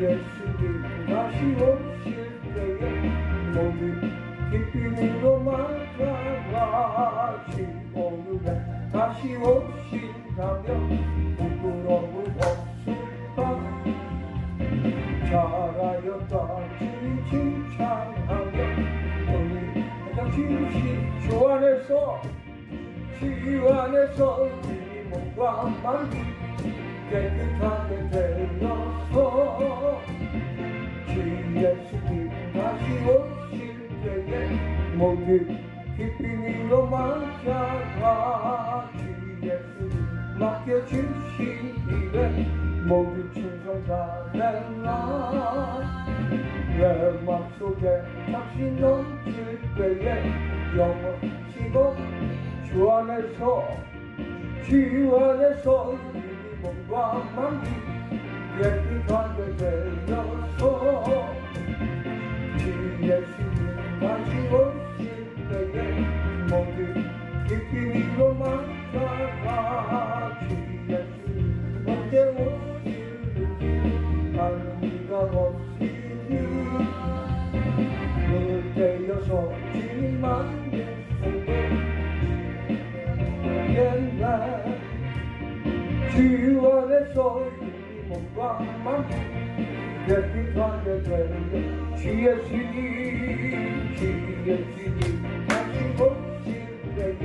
예수님 다시 오실 때에 모든 기쁨으로 맞아가시 오늘에 다시 오신다면 부끄러움 없을까 잘하였다 칭찬하며 오늘 당신이 주 안에서 주 안에서 이 몸과 마음이 깨끗하게 되어 서주 예수님 다시 오실 때에 모든 기쁨으로 맞아가 주 예수님 맡겨주시기에 모든 충성 다해라. 내 맘속에 당신 넘칠 때에 영원히고 주 안에서 주 안에서 이 몸과 마음이 10월의 솔기 목광만 깨끗하게 되는 지혜시니 지혜시니 다시 못신되게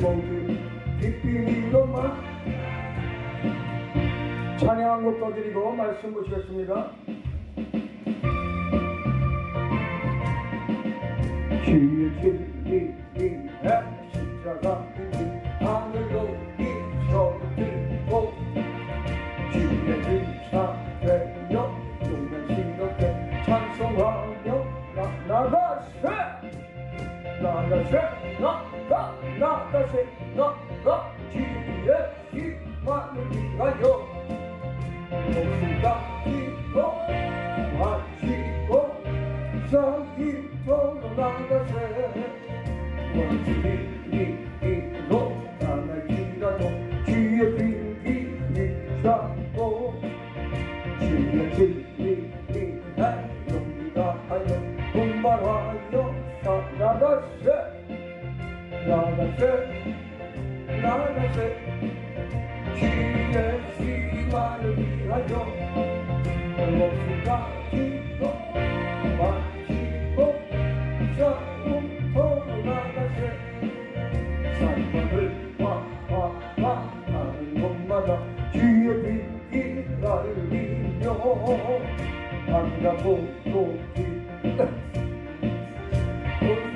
모두 기쁨이로만 찬양한 것도 드리고 말씀 모시겠습니다. 10월 10일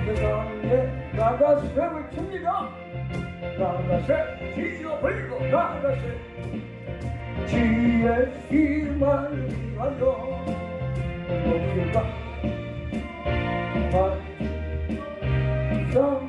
세상에 나가세 외칩니다. 나가세 지어 불고 나가세 주의 힘을 위하여 목숨과 성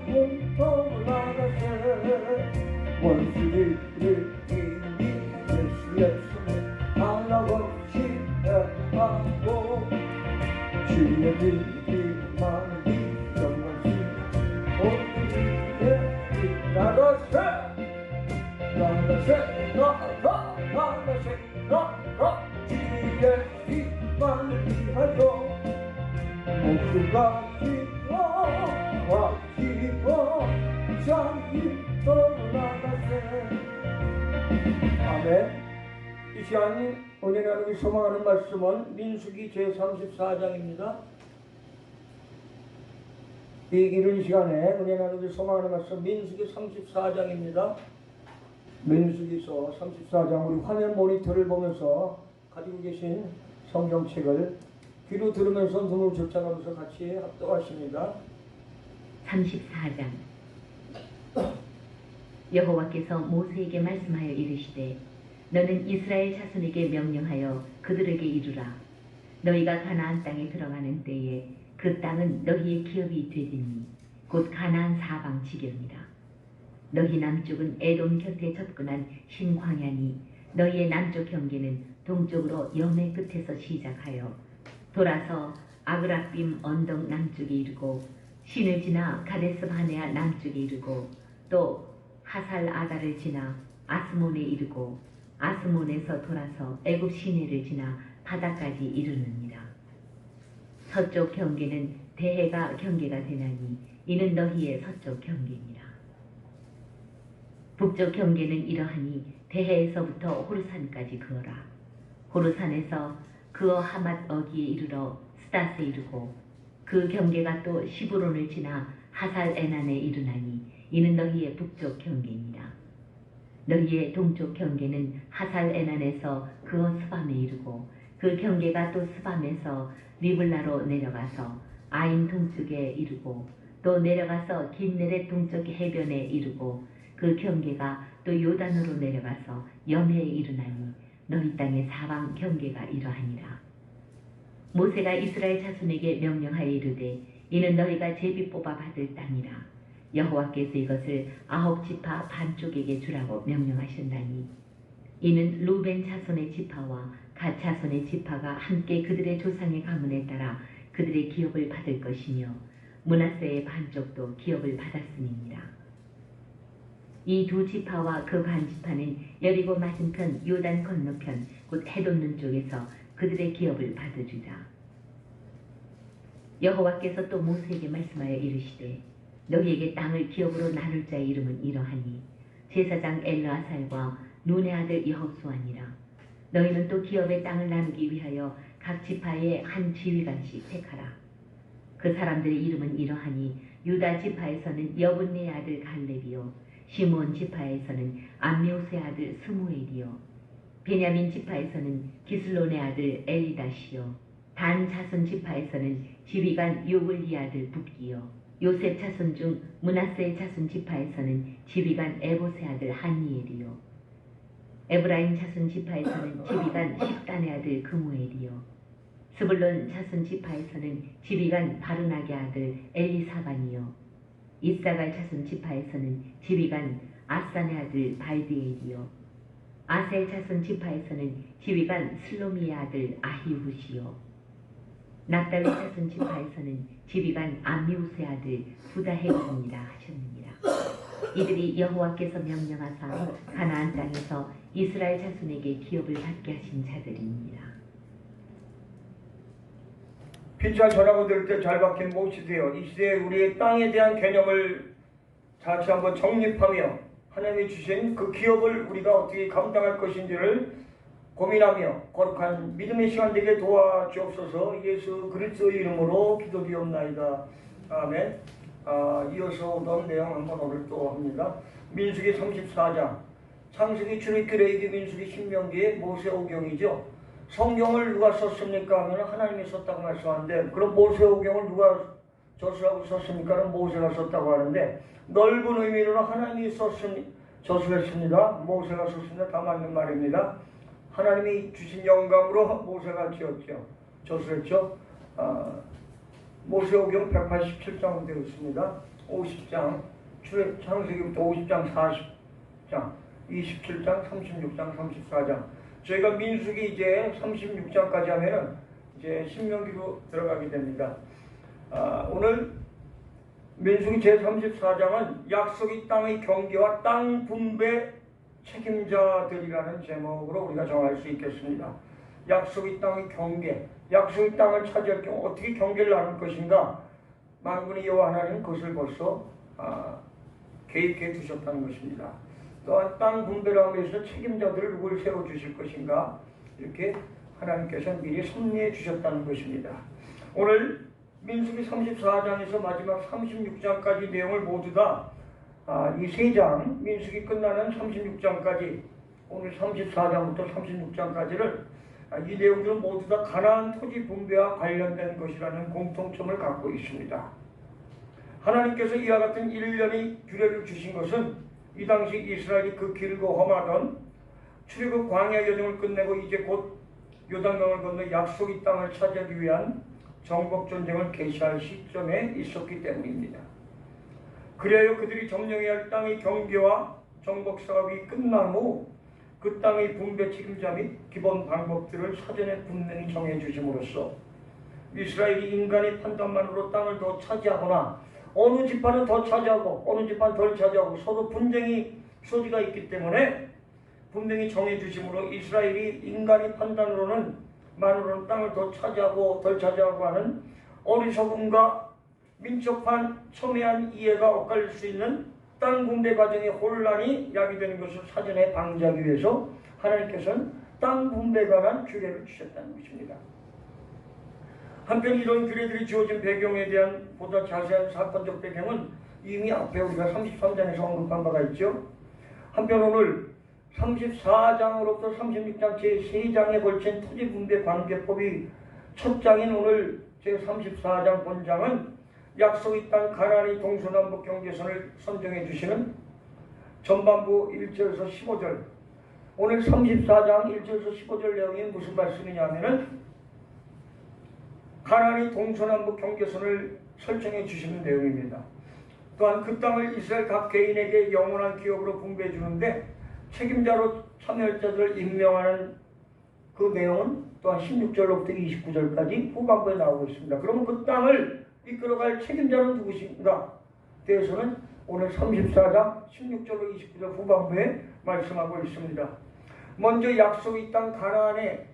아멘. 이 시간 은혜 나누기 소망하는 말씀은 민수기 제34장입니다 이 이른 시간에 은혜 나누기 소망하는 말씀 민수기 34장입니다. 민수기서 34장 우리 화면 모니터를 보면서 가지고 계신 성경책을 귀로 들으면서 눈을 접착하면서 같이 합독하십니다. 34장. 여호와께서 모세에게 말씀하여 이르시되 너는 이스라엘 자손에게 명령하여 그들에게 이르라. 너희가 가나안 땅에 들어가는 때에 그 땅은 너희의 기업이 되리니 곧 가나안 사방 지경이라 너희 남쪽은 에돔 곁에 접근한 흰 광야니 너희의 남쪽 경계는 동쪽으로 염의 끝에서 시작하여 돌아서 아그라빔 언덕 남쪽에 이르고 신을 지나 가데스 바네아 남쪽에 이르고 또 하살 아다를 지나 아스몬에 이르고 아스몬에서 돌아서 애굽 시내를 지나 바다까지 이르느니라. 서쪽 경계는 대해가 경계가 되나니 이는 너희의 서쪽 경계니라. 북쪽 경계는 이러하니 대해에서부터 호르산까지 그어라. 호르산에서 그어 하맛 어기에 이르러 스다스에 이르고 그 경계가 또 시브론을 지나 하살 에난에 이르나니 이는 너희의 북쪽 경계니라. 너희의 동쪽 경계는 하살 에난에서 그어 스밤에 이르고 그 경계가 또 스밤에서 리블라로 내려가서 아인 동쪽에 이르고 또 내려가서 긴네렛 동쪽 해변에 이르고 그 경계가 또 요단으로 내려가서 염해에 이르나니 너희 땅의 사방 경계가 이러하니라. 모세가 이스라엘 자손에게 명령하여 이르되 이는 너희가 제비 뽑아 받을 땅이라. 여호와께서 이것을 아홉 지파 반쪽에게 주라고 명령하셨나니 이는 루벤 자손의 지파와 갓 자손의 지파가 함께 그들의 조상의 가문에 따라 그들의 기업을 받을 것이며 문하세의 반쪽도 기업을 받았음이니라. 이두 지파와 그 반 지파는 여리고 맞은편 요단 건너편 곧 해돋는 쪽에서 그들의 기업을 받으주자. 여호와께서 또 모세에게 말씀하여 이르시되 너희에게 땅을 기업으로 나눌 자의 이름은 이러하니 제사장 엘르아살과 눈의 아들 여호수아니라. 너희는 또 기업의 땅을 나누기 위하여 각 지파에 한 지휘관씩 택하라. 그 사람들의 이름은 이러하니 유다 지파에서는 여분네 아들 갈렙이요 시몬 지파에서는 암미오스의 아들 스무엘이요 베냐민 지파에서는 기슬론의 아들 엘리다시요 단 자손 지파에서는 지휘관 요글리 아들 북기요 요셉 자손 중 문하세의 자손 지파에서는 지휘관 에보세 아들 한니엘이요 에브라임 자손 지파에서는 지휘관 십단의 아들 그무엘이요. 스불론 자손 지파에서는 지휘관 바르나게 아들 엘리사반이요. 이사갈 자손 지파에서는 지휘관 아산의 아들 발디엘이요. 아셀 자손 지파에서는 지휘관 슬로미의 아들 아히우시요. 납달리 자손 지파에서는 지휘관 암미우스의 아들 부다헤입니다 하셨느니라. 이들이 여호와께서 명령하사 가나안 땅에서 이스라엘 자손에게 기업을 받게 하신 자들입니다. 피차 전하고 들을 때잘 박힌 모시되어 이 시대에 우리의 땅에 대한 개념을 다시 한번 정립하며 하나님이 주신 그 기업을 우리가 어떻게 감당할 것인지를 고민하며 거룩한 믿음의 시간 되게 도와주옵소서 예수 그리스도의 이름으로 기도드리옵나이다. 아멘. 아, 이어서 오던 내용 한번 오늘 또 합니다. 민수기 34장 창세기 출애굽기 레이기 민수기 신명기 모세오경이죠. 성경을 누가 썼습니까? 하면 하나님이 썼다고 말씀하는데 그럼 모세오경을 누가 저술하고 썼습니까? 는 모세가 썼다고 하는데 넓은 의미로는 하나님이 썼습니 저술했습니다. 모세가 썼습니다. 다 맞는 말입니다. 하나님이 주신 영감으로 모세가 지었죠. 저술했죠. 아, 모세오경 187장 되어 있습니다. 50장, 출애 창세기부터 50장, 40장, 27장, 36장, 34장. 저희가 민수기 이제 36장까지 하면은 이제 신명기로 들어가게 됩니다. 아, 오늘 민수기 제34장은 약속의 땅의 경계와 땅 분배 책임자들이라는 제목으로 우리가 정할 수 있겠습니다. 약속의 땅의 경계, 약속의 땅을 차지할 경우 어떻게 경계를 나눌 것인가? 만군의 여호와 하나님 그것을 벌써 아, 계획해 두셨다는 것입니다. 또한 땅 분배를 하기 위해서 책임자들을 누굴 세워 주실 것인가? 이렇게 하나님께서 미리 섭리해 주셨다는 것입니다. 오늘 민수기 34장에서 마지막 36장까지 내용을 모두 다 아, 이세 장, 민수기 끝나는 36장까지 오늘 34장부터 36장까지를 아, 이 내용들은 모두 다 가나안 토지 분배와 관련된 것이라는 공통점을 갖고 있습니다. 하나님께서 이와 같은 일련의 규례를 주신 것은 이 당시 이스라엘이 그 길고 험하던 출애굽 광야 여정을 끝내고 이제 곧 요단강을 건너 약속의 땅을 차지하기 위한 정복 전쟁을 개시할 시점에 있었기 때문입니다. 그래야 그들이 점령해야 할 땅의 경계와 정복 사업이 끝난 후 그 땅의 분배 책임자 및 기본 방법들을 사전에 분명히 정해 주심으로써 이스라엘이 인간의 판단만으로 땅을 더 차지하거나 어느 지파는 더 차지하고 어느 지파는 덜 차지하고 서로 분쟁이 소지가 있기 때문에 분명히 정해 주심으로 이스라엘이 인간의 판단으로는 만으로는 땅을 더 차지하고 덜 차지하고 하는 어리석음과 민첩한 첨예한 이해가 엇갈릴 수 있는 땅 분배 과정의 혼란이 야기되는 것을 사전에 방지하기 위해서 하나님께서는 땅 분배에 관한 규례를 주셨다는 것입니다. 한편 이런 규례들이 주어진 배경에 대한 보다 자세한 사건적 배경은 이미 앞에 우리가 33장에서 언급한 바가 있죠. 한편 오늘 34장으로부터 36장 제3장에 걸친 토지 분배 관계법이 첫 장인 오늘 제34장 본장은 약속의 땅 가나안의 동서남북 경계선을 선정해 주시는 전반부 1절에서 15절 오늘 34장 1절에서 15절 내용이 무슨 말씀이냐 하면은 가나안의 동서남북 경계선을 설정해 주시는 내용입니다. 또한 그 땅을 이스라엘 각 개인에게 영원한 기업으로 분배해 주는데 책임자로 참여자들을 임명하는 그 내용은 또한 16절로부터 29절까지 후반부에 나오고 있습니다. 그러면 그 땅을 이끌어갈 책임자는 누구신가? 대해서는 오늘 34장 16절로 29절 후반부에 말씀하고 있습니다. 먼저 약속의 땅 가나안의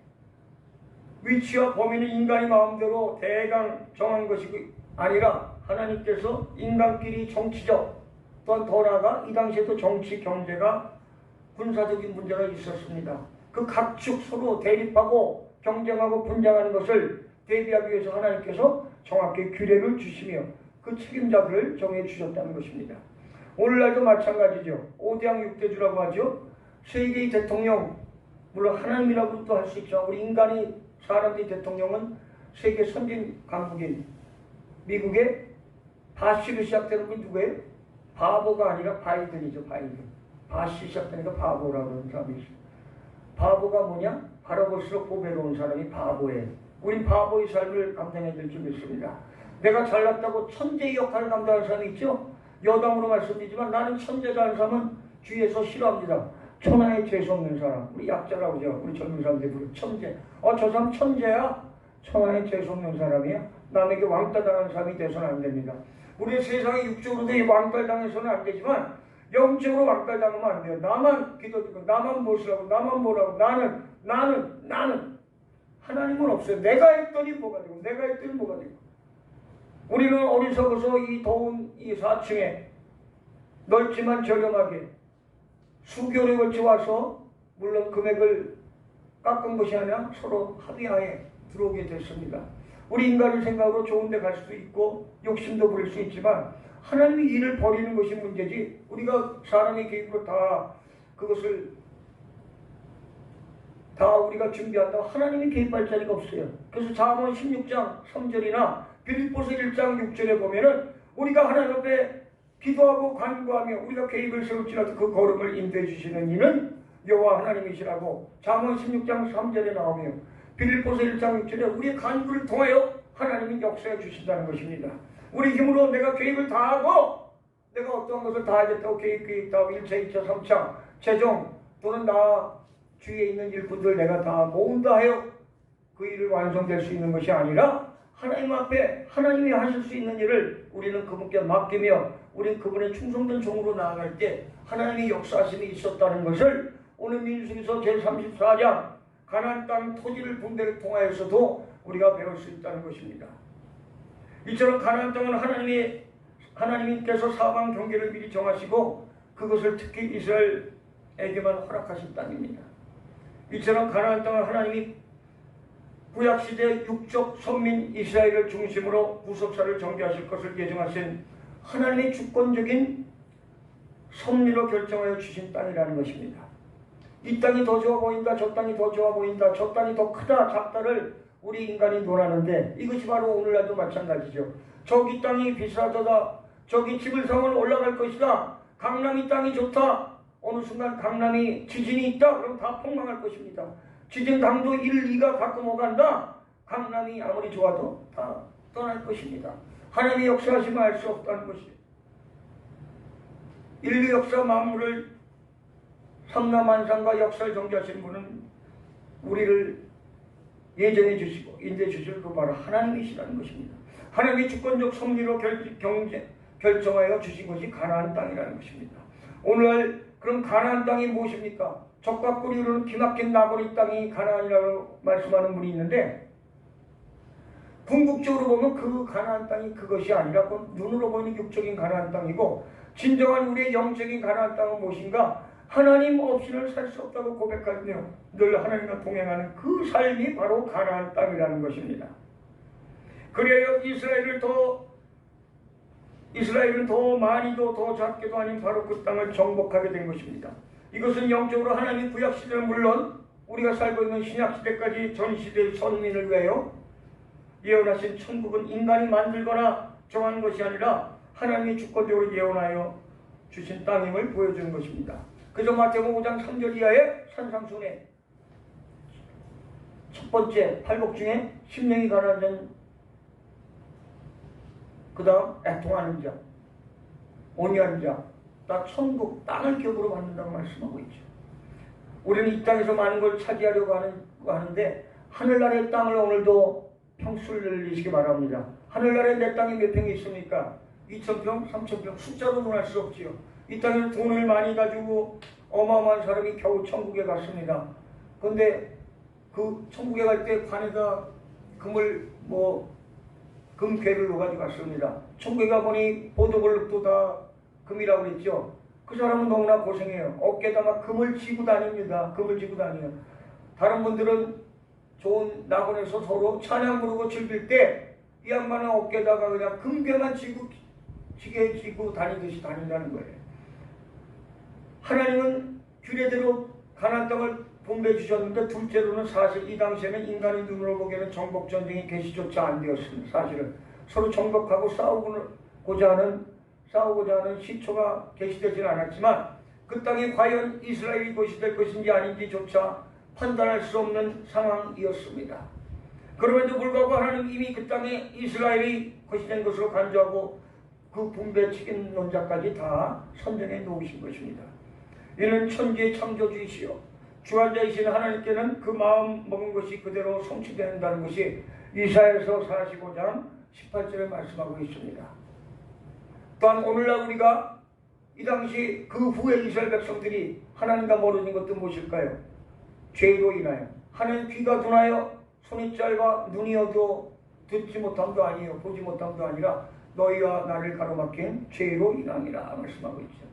위치와 범위는 인간이 마음대로 대강 정한 것이 아니라 하나님께서 인간끼리 정치적 또한 더 나아가 이 당시에도 정치 경제가 군사적인 문제가 있었습니다. 그 각축 서로 대립하고 경쟁하고 분쟁하는 것을 대비하기 위해서 하나님께서 정확히 규례를 주시며 그 책임자들을 정해 주셨다는 것입니다. 오늘날도 마찬가지죠. 오대양 육대주라고 하죠. 세계의 대통령 물론 하나님이라고도 할 수 있죠. 우리 인간이 사람들이 대통령은 세계 선진 강국인 미국의 바시로 시작되는 건 누구예요? 바보가 아니라 바이든이죠. 바이든. 바시 시작되니까 바보라고 하는 사람이 있어요. 바보가 뭐냐? 바라볼수록 보배로운 사람이 바보예요. 우린 바보의 삶을 감당해야 될 줄 믿습니다. 내가 잘났다고 천재의 역할을 감당할 사람이 있죠? 여담으로 말씀드리지만 나는 천재다 하는 사람은 주위에서 싫어합니다. 천하의 재수없는 사람. 우리 약자라고 죠 우리 젊은 사람들이 부르 천재. 어, 저 사람 천재야? 천하의 재수없는 사람이야? 남에게 왕따 당하는 사람이 돼서는 안 됩니다. 우리 세상에 육적으로도 이 왕따 당해서는 안 되지만 영적으로 왕따 당하면 안 돼요. 나만 기도드리고 나만 무엇이라고 나만 뭐라고 나는 나는 나는 하나님은 없어요. 내가 했더니 뭐가 되고 내가 했더니 뭐가 되고 우리는 어리석어서 이 더운 이 4층에 넓지만 저렴하게 걸쳐 와서 물론 금액을 깎은 것이 아니라 서로 합의하에 들어오게 됐습니다. 우리 인간의 생각으로 좋은 데 갈 수도 있고 욕심도 부릴 수 있지만 하나님이 일을 벌이는 것이 문제지 우리가 사람의 계획으로 다 그것을 다 우리가 준비한다고 하나님이 개입할 자리가 없어요. 그래서 잠언 16장 3절이나 빌립보서 1장 6절에 보면은 우리가 하나님 앞에 기도하고 간구하며 우리가 계획을 세울지라도 그 걸음을 인도해 주시는 이는 여호와 하나님이시라고 잠언 16장 3절에 나오며 빌립보서 1장 6절에 우리의 간구를 통하여 하나님이 역사해 주신다는 것입니다. 우리 힘으로 내가 계획을 다 하고 내가 어떠한 것을 다 하겠다고 계획, 계획 다 1차, 2차, 3차, 최종 또는 나 주위에 있는 일꾼들 내가 다 모은다 하여 그 일을 완성될 수 있는 것이 아니라 하나님 앞에 하나님이 하실 수 있는 일을 우리는 그분께 맡기며 우리는 그분의 충성된 종으로 나아갈 때 하나님의 역사심이 있었다는 것을 오늘 민수기서 제34장 가나안 땅 토지를 분배를 통하여서도 우리가 배울 수 있다는 것입니다. 이처럼 가나안 땅은 하나님이 하나님께서 사방 경계를 미리 정하시고 그것을 특히 이스라엘에게만 허락하신 땅입니다. 이처럼 가나안 땅을 하나님이 구약 시대 육적 선민 이스라엘을 중심으로 구속사를 정비하실 것을 예정하신 하나님의 주권적인 섭리로 결정하여 주신 땅이라는 것입니다. 이 땅이 더 좋아 보인다, 저 땅이 더 좋아 보인다, 저 땅이 더 크다, 작다를 우리 인간이 논하는데 이것이 바로 오늘날도 마찬가지죠. 저기 땅이 비싸다, 저기 집을 성을 올라갈 것이다, 강남이 땅이 좋다, 어느 순간 강남이 지진이 있다, 그럼 다 폭망할 것입니다. 지진 강도 1, 2가 가끔 오간다, 강남이 아무리 좋아도 다 떠날 것입니다. 하나님의 역사하심을 알 수 없다는 것이 인류 역사 만물을 삼라만상과 역사를 정지하신 분은 우리를 예정해 주시고 인도해 주실 그 바로 하나님이시라는 것입니다. 하나님의 주권적 섭리로 결, 경제, 결정하여 주신 것이 가나안 땅이라는 것입니다. 오늘 그럼 가나안 땅이 무엇입니까? 적과 흐르는 기막힌 나고리 땅이 가나안이라고 말씀하는 분이 있는데 궁극적으로 보면 그 가나안 땅이 그것이 아니라 그 눈으로 보이는 육적인 가나안 땅이고 진정한 우리의 영적인 가나안 땅은 무엇인가? 하나님 없이는 살 수 없다고 고백하며 늘 하나님과 동행하는 그 삶이 바로 가나안 땅이라는 것입니다. 그래야 이스라엘을 더 이스라엘은 더 많이도 더 작게도 아닌 바로 그 땅을 정복하게 된 것입니다. 이것은 영적으로 하나님 구약 시대는 물론 우리가 살고 있는 신약 시대까지 전 시대의 선민을 위하여 예언하신 천국은 인간이 만들거나 정한 것이 아니라 하나님이 주권적으로 예언하여 주신 땅임을 보여주는 것입니다. 그래서 마태복음 5장 3절 이하의 산상순에 첫 번째 팔복 중에 심령이 자는 그 다음 애통하는 자, 온유한 자, 다 천국 땅을 기업으로 받는다고 말씀하고 있죠. 우리는 이 땅에서 많은 걸 차지하려고 하는, 하는데 하늘나라의 땅을 오늘도 평수를 늘리시기 바랍니다. 하늘나라에 내 땅이 몇 평이 있습니까? 2천평, 3천평 숫자로 논할 수 없지요. 이 땅에는 돈을 많이 가지고 어마어마한 사람이 겨우 천국에 갔습니다. 그런데 그 천국에 갈 때 관에다 금을 뭐 금괴를 넣어가지고 갔습니다. 천국에 가보니 보도블록도 다 금이라고 그랬죠. 그 사람은 너무나 고생해요. 어깨에다가 금을 쥐고 다닙니다. 금을 쥐고 다녀요. 다른 분들은 좋은 낙원에서 서로 찬양 부르고 즐길 때 이 양반은 어깨에다가 그냥 금괴만 쥐고 지게 쥐고 다니듯이 다닌다는 거예요. 하나님은 규례대로 가나안 땅을 분배해 주셨는데 둘째로는 사실 이 당시에는 인간의 눈으로 보기에는 정복 전쟁이 개시조차 안 되었습니다. 사실은 서로 정복하고 싸우고자 하는 싸우고자 하는 시초가 개시되지는 않았지만 그 땅이 과연 이스라엘이 것이 될 것인지 아닌지조차 판단할 수 없는 상황이었습니다. 그럼에도 불구하고 하나님 이미 그 땅에 이스라엘이 것이 된 것으로 간주하고 그 분배 책임론자까지 다 선정해 놓으신 것입니다. 이는 천지의 창조주이시여 주관자이신 하나님께는 그 마음 먹은 것이 그대로 성취된다는 것이 이사에서 45장 18절에 말씀하고 있습니다. 또한 오늘날 우리가 이 당시 그 후에 이스라엘 백성들이 하나님과 멀어진 것도 무엇일까요? 죄로 인하여 하나님 귀가 둔하여 손이 짧아 눈이 어두워 듣지 못함도 아니요 보지 못함도 아니라 너희와 나를 가로막힌 죄로 인함이라 말씀하고 있죠.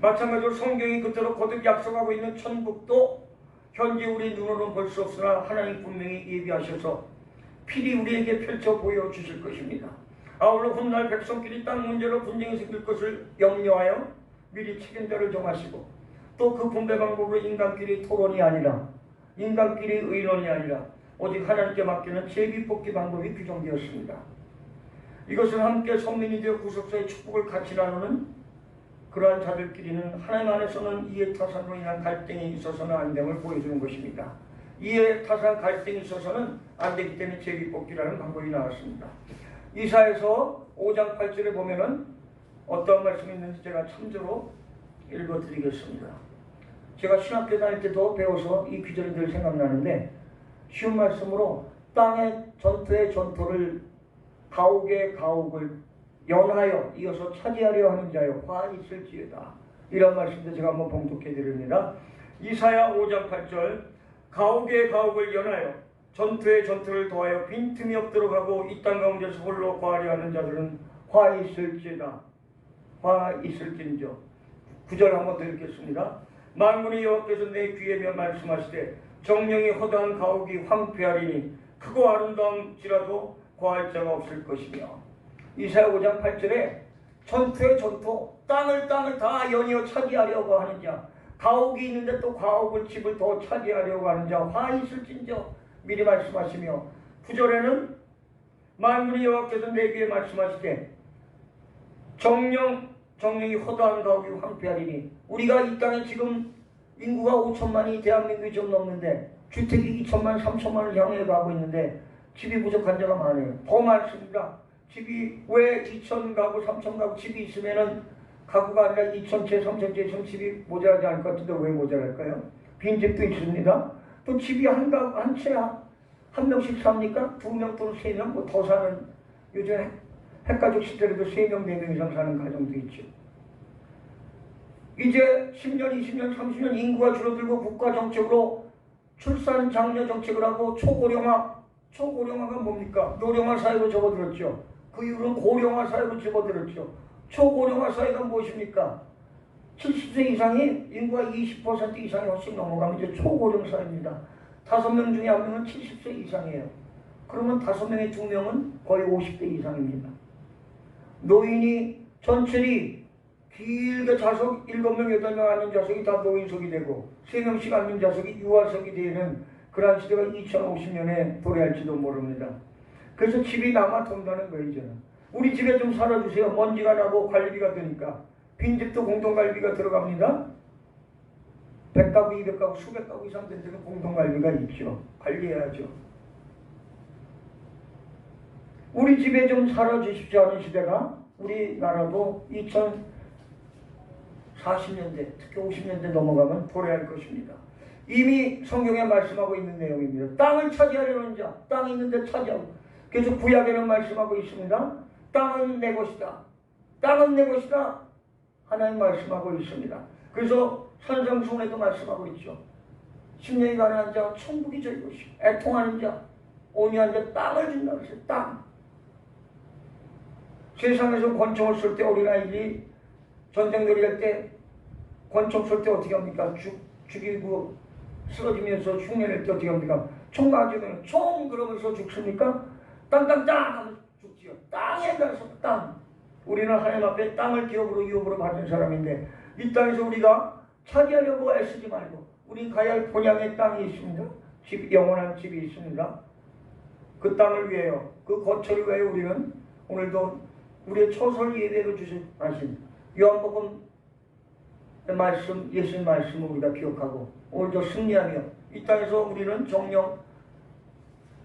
마찬가지로 성경이 그대로 거듭 약속하고 있는 천국도 현재 우리 눈으로는 볼 수 없으나 하나님 분명히 예비하셔서 필히 우리에게 펼쳐 보여주실 것입니다. 아울러 훗날 백성끼리 땅 문제로 분쟁이 생길 것을 염려하여 미리 책임자를 정하시고 또 그 분배 방법으로 인간끼리 토론이 아니라 인간끼리 의논이 아니라 오직 하나님께 맡기는 제비뽑기 방법이 규정되었습니다. 이것은 함께 성민이 되어 구속사의 축복을 같이 나누는 그러한 자들끼리는 하나님 안에서는 이해 타산으로 인한 갈등이 있어서는 안 됨을 보여주는 것입니다. 이해 타산 갈등이 있어서는 안 되기 때문에 제비뽑기라는 방법이 나왔습니다. 이사에서 5장 8절에 보면은 어떤 말씀이 있는지 제가 참조로 읽어드리겠습니다. 제가 신학교 다닐 때도 배워서 이 귀절이 늘 생각나는데 쉬운 말씀으로 땅의 전투의 전투를 가옥의 가옥을 연하여 이어서 차지하려 하는 자여 화 있을지어다 이런 말씀도 제가 한번 봉독해 드립니다. 이사야 5장 8절 가옥의 가옥을 연하여 전투의 전투를 도하여 빈틈이 없도록 하고 이 땅 가운데서 홀로 거하려 하는 자들은 화 있을지다 화 있을진저 구절 한번 더 읽겠습니다. 만군의 여호와께서 내 귀에 며 말씀하시되 정령이 허다한 가옥이 황폐하리니 크고 아름다움지라도 거할 자가 없을 것이며. 이사야 5장 8절에 전투의 전투 땅을 땅을 다 연이어 차지하려고 자 가옥이 있는데 또 가옥을 집을 더 차지하려고 자화 있을진저 미리 말씀하시며. 9절에는 만군의 여호와께서 내 귀에 말씀하시되 정령 정령이 허다한 가옥이 황폐하리니 우리가 이 땅에 지금 인구가 5천만이 대한민국이 좀 넘는데 주택이 2천만 3천만을 향해 가고 있는데 집이 부족한 자가 많아요. 더 많습니다. 집이 왜 2천 가구 3천 가구 집이 있으면은 가구가 아니라 2천 채 3천 채 있으면 집이 모자라지 않을 것 같은데 왜 모자랄까요? 빈집도 있습니다. 또 집이 한 가구 한채한 한 명씩 삽니까? 두 명 또는 세 명 뭐 더 사는 요즘 핵가족 시대에도 세 명, 네명 이상 사는 가정도 있죠. 이제 10년, 20년, 30년 인구가 줄어들고 국가 정책으로 출산 장려 정책을 하고 초고령화, 초고령화가 뭡니까? 노령화 사회로 접어들었죠. 그 이후로는 고령화 사회로 접어들었죠. 초고령화 사회가 무엇입니까? 70세 이상이 인구가 20% 이상이 훨씬 넘어가면 이제 초고령 사회입니다. 다섯 명 중에 한 명은 70세 이상이에요. 그러면 다섯 명의 두 명은 거의 50대 이상입니다. 노인이 전철이 길게 좌석 7명, 8명 앉는 좌석이 다 노인석이 되고 3명씩 앉는 좌석이 유아석이 되는 그러한 시대가 2050년에 도래할지도 모릅니다. 그래서 집이 남아 돈다는 거예요, 이제는. 우리 집에 좀 살아주세요. 먼지가 나고 관리비가 되니까. 빈집도 공동관리비가 들어갑니다. 100가구, 200가구, 수백 가구 이상 된 데는 공동관리비가 있죠. 관리해야죠. 우리 집에 좀 살아주십시오 하는 시대가 우리나라도 2040년대, 특히 50년대 넘어가면 도래할 것입니다. 이미 성경에 말씀하고 있는 내용입니다. 땅을 차지하려는 자, 땅이 있는데 차지하고. 그래서 구약에는 말씀하고 있습니다. 땅은 내 것이다. 땅은 내 것이다. 하나님 말씀하고 있습니다. 그래서 산상수훈에도 말씀하고 있죠. 10년이 가능한 자, 천국이 저희 것이. 애통하는 자, 온유한 자, 땅을 준다 그랬어요. 땅. 세상에서 권총을 쏠때 어린아이들이 전쟁 놀이 할 때 권총 쏠때 어떻게 합니까? 죽, 죽이고 쓰러지면서 흉내낼 때 어떻게 합니까? 총 맞으면 총 그러면서 죽습니까? 땅땅땅 하면 죽지요. 땅에 가서 땅. 우리는 하나님 앞에 땅을 기업으로 이업으로 받은 사람인데 이 땅에서 우리가 차지하려고 애쓰지 말고 우리 가야 할 본향의 땅이 있습니다. 집 영원한 집이 있습니다. 그 땅을 위하여 그 거처를 위하여 우리는 오늘도 우리의 초설 예배로 주신 요한복음 말씀, 예수님 말씀을 우리가 기억하고 오늘도 승리하며 이 땅에서 우리는 정령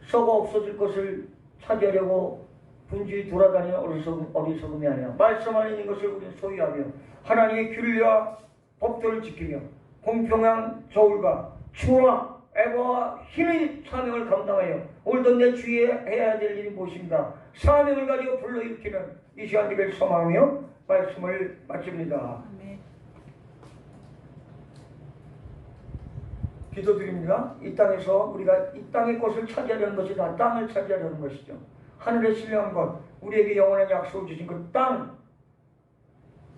썩어 없어질 것을 차지하려고 분주히 돌아다니는 어리석음, 어리석음이 아니라 말씀 안에 있는 것을 우리는 소유하며 하나님의 규례와 법도를 지키며 공평한 저울과 추와 애고와 힘의 사명을 감당하여 오늘도 내 주위에 해야 될 일이 무엇인가 사명을 가지고 불러일으키는 이 시간 되길 소망하며 말씀을 마칩니다. 기도드립니다. 이 땅에서 우리가 이 땅의 것을 차지하려는 것이 다 땅을 차지하려는 것이죠. 하늘에 신령한 것, 우리에게 영원한 약속을 주신 그 땅,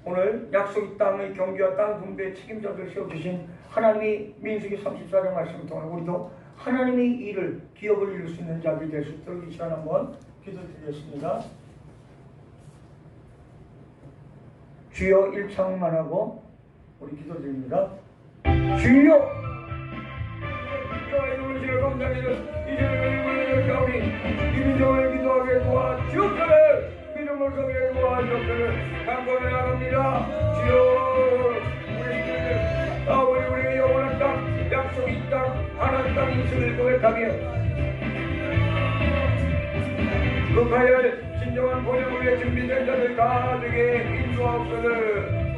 오늘 약속의 땅의 경기와 땅 분배의 책임자들 세워주신 하나님이 민수기 34장 말씀을 통해 우리도 하나님의 일을 기업을 이룰 수 있는 자들이 될 수 있도록 이 시간 한번 기도드리겠습니다. 주여 일창만 하고 우리 기도드립니다. 주여! 이름을 주여 감사드리는 이제는 가오니. 이 민족을 기도하게 도와주옵소서. 믿음을 성에 도와주옵소서. 강권을 나갑니다. 주여 땅이 있음을 고백하며 그 가열 진정한 본영을 위해 준비된 자들 가득에 인수하옵소서.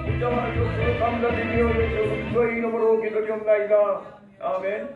인정하옵소서 감사드리며 예수 그리스도의 이름으로 기도드옵나이다. 아멘